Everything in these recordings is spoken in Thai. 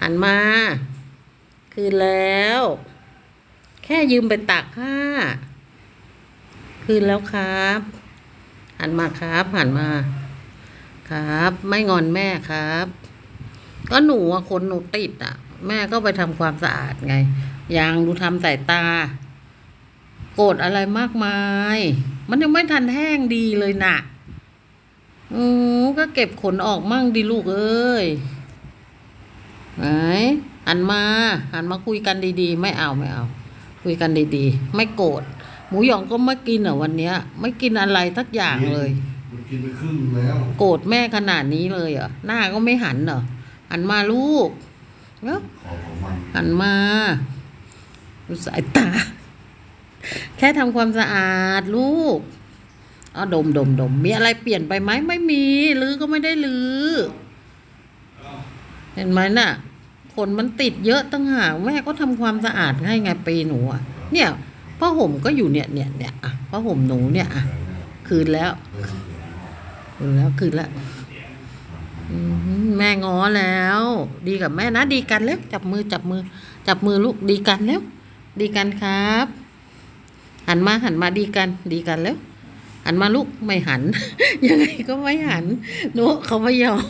หันมา คืนแล้ว แค่ยืมไปตักผ้า คืนแล้วครับ หันมาครับ หันมา ครับ ไม่งอนแม่ครับ ก็หนูอะคนหนูติดอะแม่ก็ไปทำความสะอาดไงยางดูทำสายตา โกรธอะไรมากมาย มันยังไม่ทันแห้งดีเลยน่ะอือก็เก็บขนออกมั่งดิลูกเอ้ย ไหนหันมาหันมาคุยกันดีๆ ไม่เอาไม่เอา คุยกันดีๆ ไม่โกรธหมูหยองก็ไม่กินเหรอวันเนี้ย ไม่กินอะไรทักอย่างเลย มันกินไปครึ่งแล้ว โกรธแม่ขนาดนี้เลยเหรอหน้าก็ไม่หันเหรอหันมาลูกเนาะขอของมันหันมาดูสายตา แค่ทำความสะอาดลูกเอาดมดมดมมีอะไรเปลี่ยนไปไหมไม่มี ลือก็ไม่ได้ลือ เห็นไหมน่ะขนมันติดเยอะตั้งหากแม่ก็ทำความสะอาดให้ไงปีหนูอะ เนี่ยผ้าห่มก็อยู่เนี่ยเนี่ยเนี่ยอะผ้าห่มหนูเนี่ยอะคืนแล้วคืนแล้วคืนแล้วแม่ง้อแล้ว ดีกับแม่นะ ดีกันแล้วจับมือจับมือ จับมือลูกดีกันแล้ว ดีกันครับ หันมาหันมาดีกัน ดีกันแล้ว หันมาลูกไม่หัน ยังไงก็ไม่หันหนูเขาไม่ยอม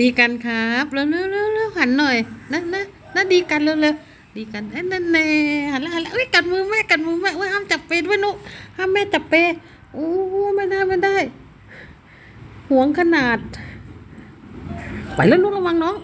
ดีกันครับเร็วเร็วเร็วเร็วหันหน่อยนะนะนะดีกันเร็วเร็วดีกันเอ้นั่นแน่หันแล้วหันแล้วเอ้ยกัดมือแม่กัดมือแม่เอ้ยห้ามจับเปรด้วยนุห้ามแม่จับเปรโอ้ไม่ได้ไม่ได้ห่วงขนาด ไปแล้วลูกระวังน้อง